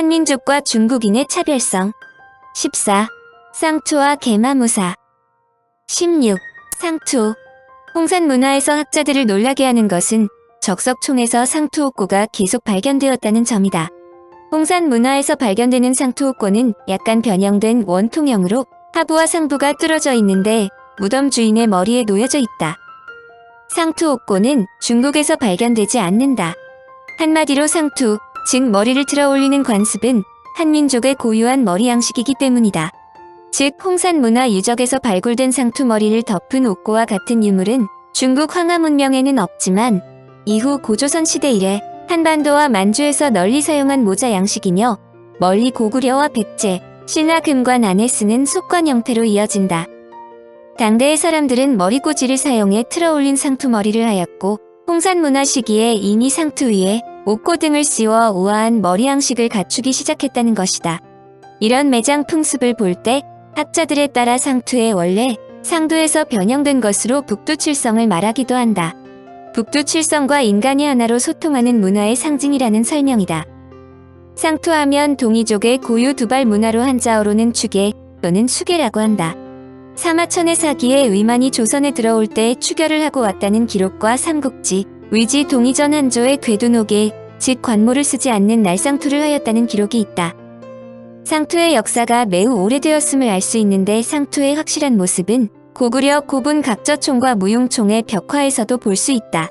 한민족과 중국인의 차별성 14. 쌍투와 개마무사 16. 상투 홍산 문화에서 학자들을 놀라게 하는 것은 적석총에서 상투옥고가 계속 발견되었다는 점이다. 홍산 문화에서 발견되는 상투옥고는 약간 변형된 원통형으로 하부와 상부가 뚫어져 있는데 무덤 주인의 머리에 놓여져 있다. 상투옥고는 중국에서 발견되지 않는다. 한마디로 상투, 즉 머리를 틀어 올리는 관습은 한민족의 고유한 머리 양식이기 때문이다. 즉 홍산 문화 유적에서 발굴된 상투 머리를 덮은 옥고와 같은 유물은 중국 황하 문명에는 없지만 이후 고조선 시대 이래 한반도와 만주에서 널리 사용한 모자 양식이며 멀리 고구려와 백제, 신라 금관 안에 쓰는 속관 형태로 이어진다. 당대의 사람들은 머리꽂이를 사용해 틀어 올린 상투 머리를 하였고 홍산 문화 시기에 이미 상투 위에 옥고 등을 씌워 우아한 머리 양식을 갖추기 시작했다는 것이다. 이런 매장 풍습을 볼 때 학자들에 따라 상투의 원래 상도에서 변형된 것으로 북두칠성을 말하기도 한다. 북두칠성과 인간이 하나로 소통하는 문화의 상징이라는 설명이다. 상투하면 동이족의 고유 두발 문화로 한자어로는 추계 또는 수계라고 한다. 사마천의 사기에 의만이 조선에 들어올 때 추결을 하고 왔다는 기록과 삼국지, 위지 동이전 한조의 궤도노계, 즉 관모를 쓰지 않는 날상투를 하였다는 기록이 있다. 상투의 역사가 매우 오래되었음을 알 수 있는데 상투의 확실한 모습은 고구려 고분 각저총과 무용총의 벽화에서도 볼 수 있다.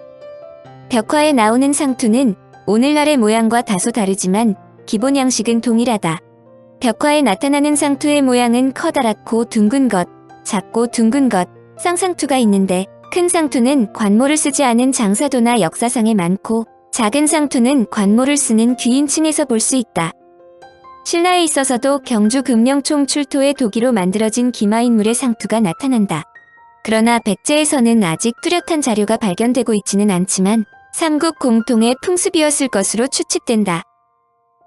벽화에 나오는 상투는 오늘날의 모양과 다소 다르지만 기본 양식은 동일하다. 벽화에 나타나는 상투의 모양은 커다랗고 둥근 것, 작고 둥근 것, 쌍상투가 있는데 큰 상투는 관모를 쓰지 않은 장사도나 역사상에 많고 작은 상투는 관모를 쓰는 귀인층에서 볼 수 있다. 신라에 있어서도 경주 금령총 출토의 도기로 만들어진 기마인물의 상투가 나타난다. 그러나 백제에서는 아직 뚜렷한 자료가 발견되고 있지는 않지만 삼국 공통의 풍습이었을 것으로 추측된다.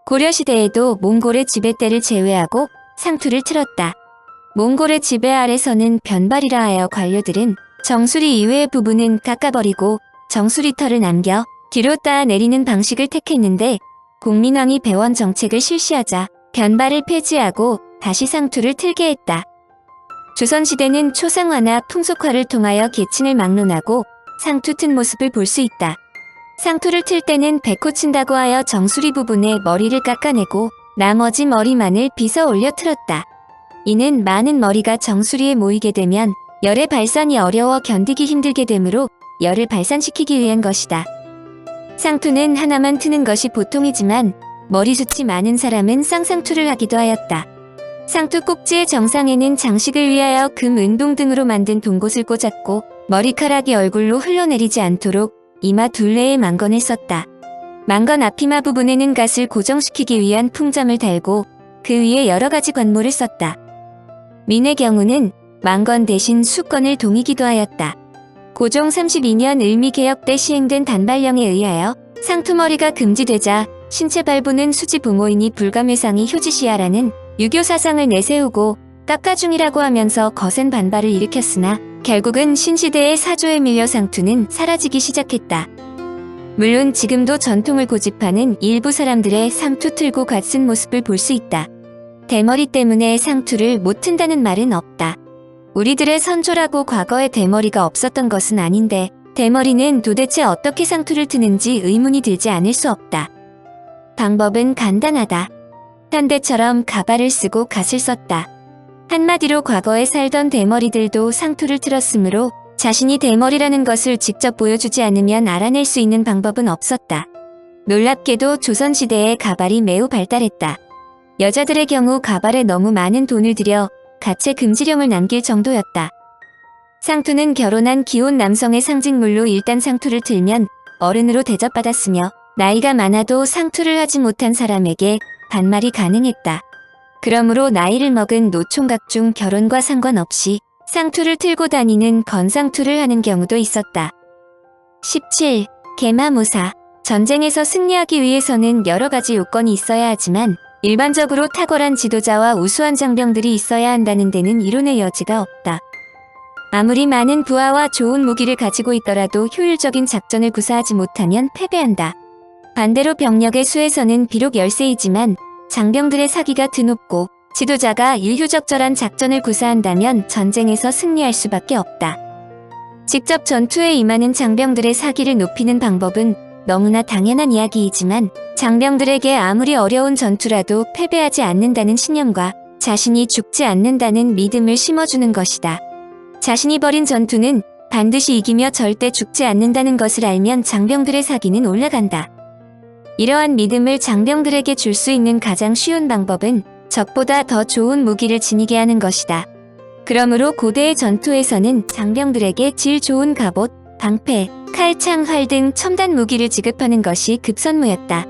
고려시대에도 몽골의 지배 때를 제외하고 상투를 틀었다. 몽골의 지배 아래서는 변발이라 하여 관료들은 정수리 이외의 부분은 깎아버리고 정수리 털을 남겨 뒤로 따 내리는 방식을 택했는데 공민왕이 배원 정책을 실시하자 변발을 폐지하고 다시 상투를 틀게 했다. 조선시대는 초상화나 풍속화를 통하여 계층을 막론하고 상투 튼 모습을 볼 수 있다. 상투를 틀 때는 배꼽친다고 하여 정수리 부분에 머리를 깎아내고 나머지 머리만을 빗어 올려 틀었다. 이는 많은 머리가 정수리에 모이게 되면 열의 발산이 어려워 견디기 힘들게 되므로 열을 발산시키기 위한 것이다. 상투는 하나만 트는 것이 보통이지만 머리숱이 많은 사람은 쌍상투를 하기도 하였다. 상투 꼭지의 정상에는 장식을 위하여 금, 은동 등으로 만든 동곳을 꽂았고 머리카락이 얼굴로 흘러내리지 않도록 이마 둘레에 망건을 썼다. 망건 앞이마 부분에는 갓을 고정시키기 위한 풍점을 달고 그 위에 여러 가지 관모를 썼다. 민의 경우는 망건 대신 수건을 동이기도 하였다. 고종 32년 을미개혁 때 시행된 단발령에 의하여 상투머리가 금지되자 신체 발부는 수지 부모이니 불감회상이 효지시하라는 유교 사상을 내세우고 깎아중이라고 하면서 거센 반발을 일으켰으나 결국은 신시대의 사조에 밀려 상투는 사라지기 시작했다. 물론 지금도 전통을 고집하는 일부 사람들의 상투 틀고 갓쓴 모습을 볼 수 있다. 대머리 때문에 상투를 못 튼다는 말은 없다. 우리들의 선조라고 과거에 대머리가 없었던 것은 아닌데 대머리는 도대체 어떻게 상투를 트는지 의문이 들지 않을 수 없다. 방법은 간단하다. 현대처럼 가발을 쓰고 갓을 썼다. 한마디로 과거에 살던 대머리들도 상투를 틀었으므로 자신이 대머리라는 것을 직접 보여주지 않으면 알아낼 수 있는 방법은 없었다. 놀랍게도 조선시대에 가발이 매우 발달했다. 여자들의 경우 가발에 너무 많은 돈을 들여 가채 금지령을 남길 정도였다. 상투는 결혼한 기혼 남성의 상징물로 일단 상투를 틀면 어른으로 대접받았으며 나이가 많아도 상투를 하지 못한 사람에게 반말이 가능했다. 그러므로 나이를 먹은 노총각 중 결혼과 상관없이 상투를 틀고 다니는 건상투를 하는 경우도 있었다. 17. 개마무사 전쟁에서 승리하기 위해서는 여러 가지 요건이 있어야 하지만 일반적으로 탁월한 지도자와 우수한 장병들이 있어야 한다는 데는 이론의 여지가 없다. 아무리 많은 부하와 좋은 무기를 가지고 있더라도 효율적인 작전을 구사하지 못하면 패배한다. 반대로 병력의 수에서는 비록 열세이지만 장병들의 사기가 드높고 지도자가 일효적절한 작전을 구사한다면 전쟁에서 승리할 수밖에 없다. 직접 전투에 임하는 장병들의 사기를 높이는 방법은 너무나 당연한 이야기이지만 장병들에게 아무리 어려운 전투라도 패배하지 않는다는 신념과 자신이 죽지 않는다는 믿음을 심어주는 것이다. 자신이 벌인 전투는 반드시 이기며 절대 죽지 않는다는 것을 알면 장병들의 사기는 올라간다. 이러한 믿음을 장병들에게 줄 수 있는 가장 쉬운 방법은 적보다 더 좋은 무기를 지니게 하는 것이다. 그러므로 고대의 전투에서는 장병들에게 질 좋은 갑옷, 방패, 칼, 창, 활 등 첨단 무기를 지급하는 것이 급선무였다.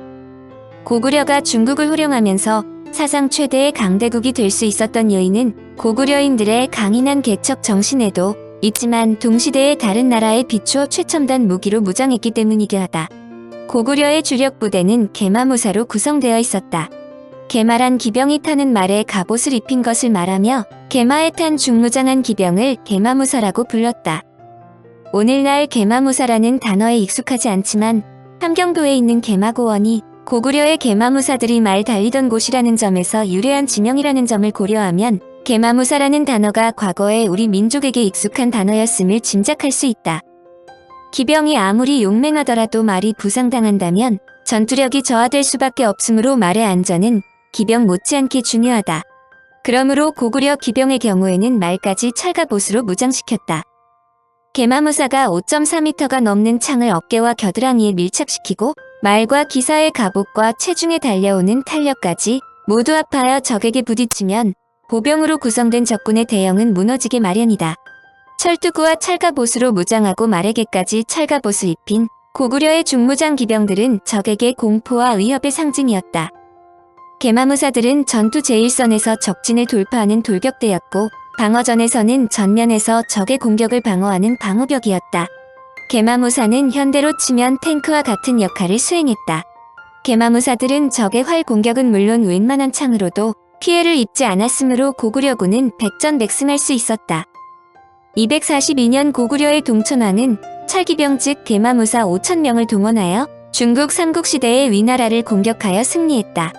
고구려가 중국을 호령하면서 사상 최대의 강대국이 될 수 있었던 요인은 고구려인들의 강인한 개척 정신에도 있지만 동시대의 다른 나라에 비추어 최첨단 무기로 무장했기 때문이기도 하다. 고구려의 주력 부대는 개마무사로 구성되어 있었다. 개마란 기병이 타는 말에 갑옷을 입힌 것을 말하며 개마에 탄 중무장한 기병을 개마무사라고 불렀다. 오늘날 개마무사라는 단어에 익숙하지 않지만 함경도에 있는 개마고원이 고구려의 개마무사들이 말 달리던 곳이라는 점에서 유래한 지명이라는 점을 고려하면 개마무사라는 단어가 과거에 우리 민족에게 익숙한 단어였음을 짐작할 수 있다. 기병이 아무리 용맹하더라도 말이 부상당한다면 전투력이 저하될 수밖에 없으므로 말의 안전은 기병 못지않게 중요하다. 그러므로 고구려 기병의 경우에는 말까지 철갑옷으로 무장시켰다. 개마무사가 5.4m가 넘는 창을 어깨와 겨드랑이에 밀착시키고 말과 기사의 갑옷과 체중에 달려오는 탄력까지 모두 합하여 적에게 부딪히면 보병으로 구성된 적군의 대형은 무너지게 마련이다. 철두구와 찰갑옷으로 무장하고 말에게까지 찰갑옷을 입힌 고구려의 중무장 기병들은 적에게 공포와 위협의 상징이었다. 개마무사들은 전투 제1선에서 적진을 돌파하는 돌격대였고 방어전에서는 전면에서 적의 공격을 방어하는 방어벽이었다. 개마무사는 현대로 치면 탱크와 같은 역할을 수행했다. 개마무사들은 적의 활 공격은 물론 웬만한 창으로도 피해를 입지 않았으므로 고구려군은 백전백승할 수 있었다. 242년 고구려의 동천왕은 철기병 즉 개마무사 5천명을 동원하여 중국 삼국시대의 위나라를 공격하여 승리했다.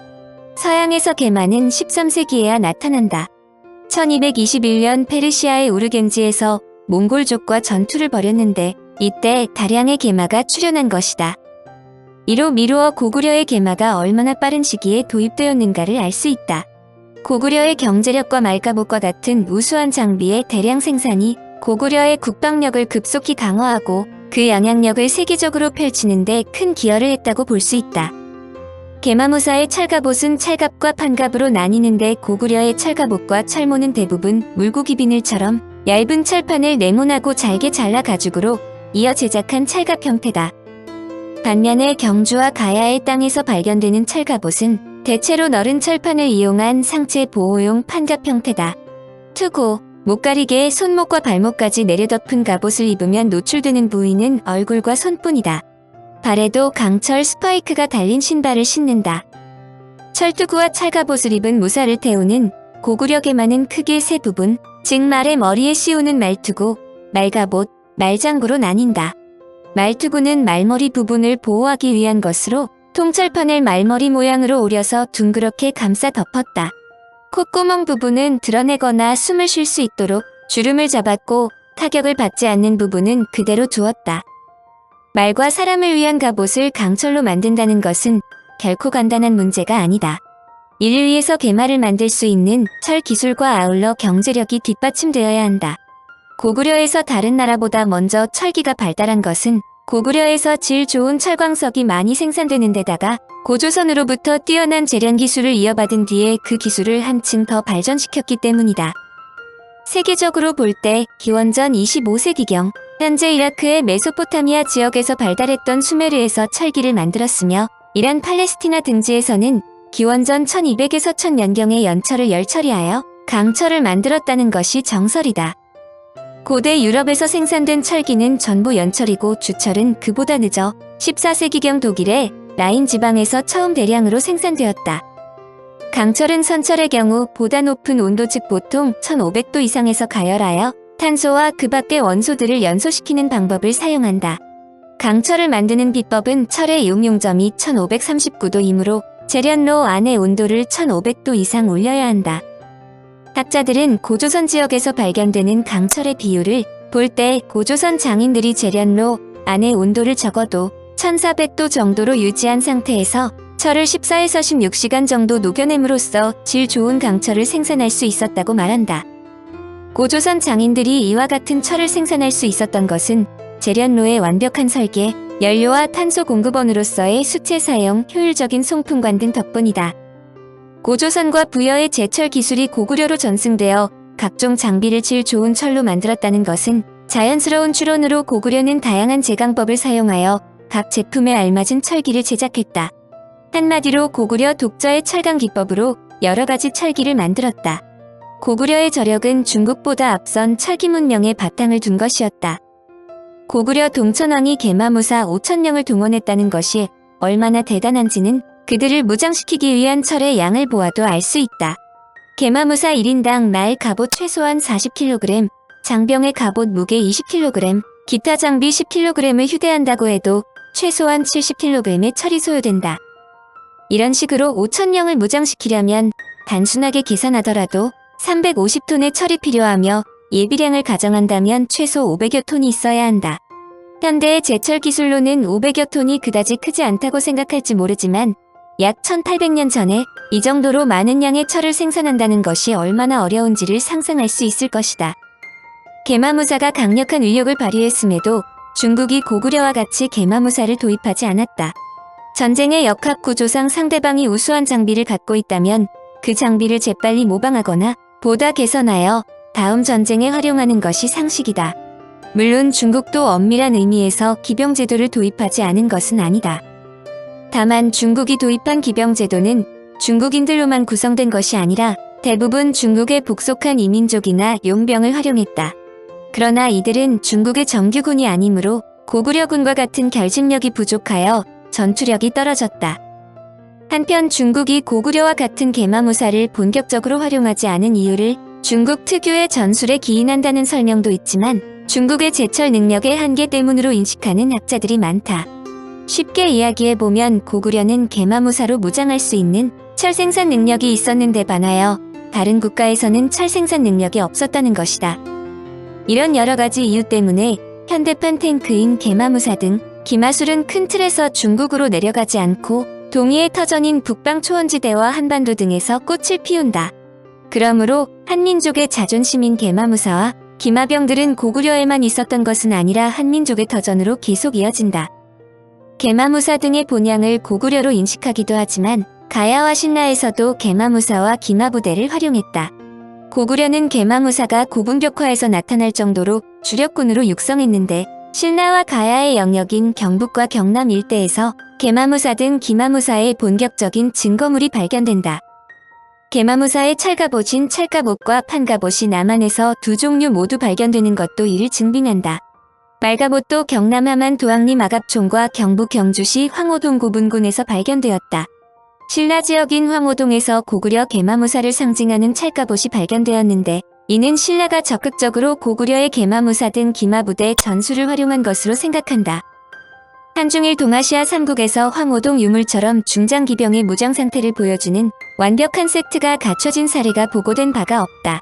서양에서 개마는 13세기에야 나타난다. 1221년 페르시아의 우르겐지에서 몽골족과 전투를 벌였는데 이때 다량의 개마가 출현한 것이다. 이로 미루어 고구려의 개마가 얼마나 빠른 시기에 도입되었는가를 알 수 있다. 고구려의 경제력과 말가봇과 같은 우수한 장비의 대량 생산이 고구려의 국방력을 급속히 강화하고 그 영향력을 세계적으로 펼치는 데 큰 기여를 했다고 볼 수 있다. 개마무사의 철갑옷은 찰갑과 판갑으로 나뉘는데 고구려의 철갑옷과 철모는 대부분 물고기 비늘처럼 얇은 철판을 네모나고 잘게 잘라 가죽으로 이어 제작한 찰갑 형태다. 반면에 경주와 가야의 땅에서 발견되는 철갑옷은 대체로 너른 철판을 이용한 상체 보호용 판갑 형태다. 투고, 목가리개에 손목과 발목까지 내려덮은 갑옷을 입으면 노출되는 부위는 얼굴과 손뿐이다. 발에도 강철 스파이크가 달린 신발을 신는다. 철두구와 찰갑옷을 입은 무사를 태우는 고구려계만은 크게 세 부분, 즉 말의 머리에 씌우는 말투구, 말갑옷, 말장구로 나뉜다. 말투구는 말머리 부분을 보호하기 위한 것으로 통철판을 말머리 모양으로 오려서 둥그렇게 감싸 덮었다. 콧구멍 부분은 드러내거나 숨을 쉴 수 있도록 주름을 잡았고 타격을 받지 않는 부분은 그대로 두었다. 말과 사람을 위한 갑옷을 강철로 만든다는 것은 결코 간단한 문제가 아니다. 이를 위해서 개마를 만들 수 있는 철 기술과 아울러 경제력이 뒷받침되어야 한다. 고구려에서 다른 나라보다 먼저 철기가 발달한 것은 고구려에서 질 좋은 철광석이 많이 생산되는 데다가 고조선으로부터 뛰어난 재련 기술을 이어받은 뒤에 그 기술을 한층 더 발전시켰기 때문이다. 세계적으로 볼 때 기원전 25세기경 현재 이라크의 메소포타미아 지역에서 발달했던 수메르에서 철기를 만들었으며 이란 팔레스티나 등지에서는 기원전 1200에서 1000년경에 연철을 열처리하여 강철을 만들었다는 것이 정설이다. 고대 유럽에서 생산된 철기는 전부 연철이고 주철은 그보다 늦어 14세기경 독일의 라인 지방에서 처음 대량으로 생산되었다. 강철은 선철의 경우 보다 높은 온도 즉 보통 1500도 이상에서 가열하여 탄소와 그 밖의 원소들을 연소시키는 방법을 사용한다. 강철을 만드는 비법은 철의 용용점이 1539도이므로 재련로 안의 온도를 1500도 이상 올려야 한다. 학자들은 고조선 지역에서 발견되는 강철의 비율을 볼 때 고조선 장인들이 재련로 안의 온도를 적어도 1400도 정도로 유지한 상태에서 철을 14에서 16시간 정도 녹여냄으로써 질 좋은 강철을 생산할 수 있었다고 말한다. 고조선 장인들이 이와 같은 철을 생산할 수 있었던 것은 재련로의 완벽한 설계, 연료와 탄소 공급원으로서의 수체 사용, 효율적인 송풍관 등 덕분이다. 고조선과 부여의 제철 기술이 고구려로 전승되어 각종 장비를 질 좋은 철로 만들었다는 것은 자연스러운 추론으로 고구려는 다양한 제강법을 사용하여 각 제품에 알맞은 철기를 제작했다. 한마디로 고구려 독자의 철강 기법으로 여러 가지 철기를 만들었다. 고구려의 저력은 중국보다 앞선 철기 문명의 바탕을 둔 것이었다. 고구려 동천왕이 개마무사 5천명을 동원했다는 것이 얼마나 대단한지는 그들을 무장시키기 위한 철의 양을 보아도 알 수 있다. 개마무사 1인당 말 갑옷 최소한 40kg, 장병의 갑옷 무게 20kg, 기타 장비 10kg을 휴대한다고 해도 최소한 70kg의 철이 소요된다. 이런 식으로 5천명을 무장시키려면 단순하게 계산하더라도 350톤의 철이 필요하며 예비량을 가정한다면 최소 500여 톤이 있어야 한다. 현대의 제철 기술로는 500여 톤이 그다지 크지 않다고 생각할지 모르지만 약 1800년 전에 이 정도로 많은 양의 철을 생산한다는 것이 얼마나 어려운지를 상상할 수 있을 것이다. 개마무사가 강력한 위력을 발휘했음에도 중국이 고구려와 같이 개마무사를 도입하지 않았다. 전쟁의 역학 구조상 상대방이 우수한 장비를 갖고 있다면 그 장비를 재빨리 모방하거나 보다 개선하여 다음 전쟁에 활용하는 것이 상식이다. 물론 중국도 엄밀한 의미에서 기병제도를 도입하지 않은 것은 아니다. 다만 중국이 도입한 기병제도는 중국인들로만 구성된 것이 아니라 대부분 중국에 복속한 이민족이나 용병을 활용했다. 그러나 이들은 중국의 정규군이 아니므로 고구려군과 같은 결집력이 부족하여 전투력이 떨어졌다. 한편 중국이 고구려와 같은 개마무사를 본격적으로 활용하지 않은 이유를 중국 특유의 전술에 기인한다는 설명도 있지만 중국의 제철 능력의 한계 때문으로 인식하는 학자들이 많다. 쉽게 이야기해보면 고구려는 개마무사로 무장할 수 있는 철 생산 능력이 있었는데 반하여 다른 국가에서는 철 생산 능력이 없었다는 것이다. 이런 여러 가지 이유 때문에 현대판 탱크인 개마무사 등 기마술은 큰 틀에서 중국으로 내려가지 않고 동해의 터전인 북방 초원지대와 한반도 등에서 꽃을 피운다. 그러므로 한민족의 자존심인 개마무사와 기마병들은 고구려에만 있었던 것은 아니라 한민족의 터전으로 계속 이어진다. 개마무사 등의 본향을 고구려로 인식하기도 하지만 가야와 신라에서도 개마무사와 기마부대를 활용했다. 고구려는 개마무사가 고분격화에서 나타날 정도로 주력군으로 육성했는데 신라와 가야의 영역인 경북과 경남 일대에서 개마무사 등 기마무사의 본격적인 증거물이 발견된다. 개마무사의 찰갑옷인 찰갑옷과 판갑옷이 남한에서 두 종류 모두 발견되는 것도 이를 증빙한다. 말갑옷도 경남 함안 도항리 마갑촌과 경북 경주시 황호동 고분군에서 발견되었다. 신라 지역인 황호동에서 고구려 개마무사를 상징하는 찰갑옷이 발견되었는데 이는 신라가 적극적으로 고구려의 개마무사 등 기마부대 전술을 활용한 것으로 생각한다. 한중일 동아시아 3국에서 황호동 유물처럼 중장기병의 무장 상태를 보여주는 완벽한 세트가 갖춰진 사례가 보고된 바가 없다.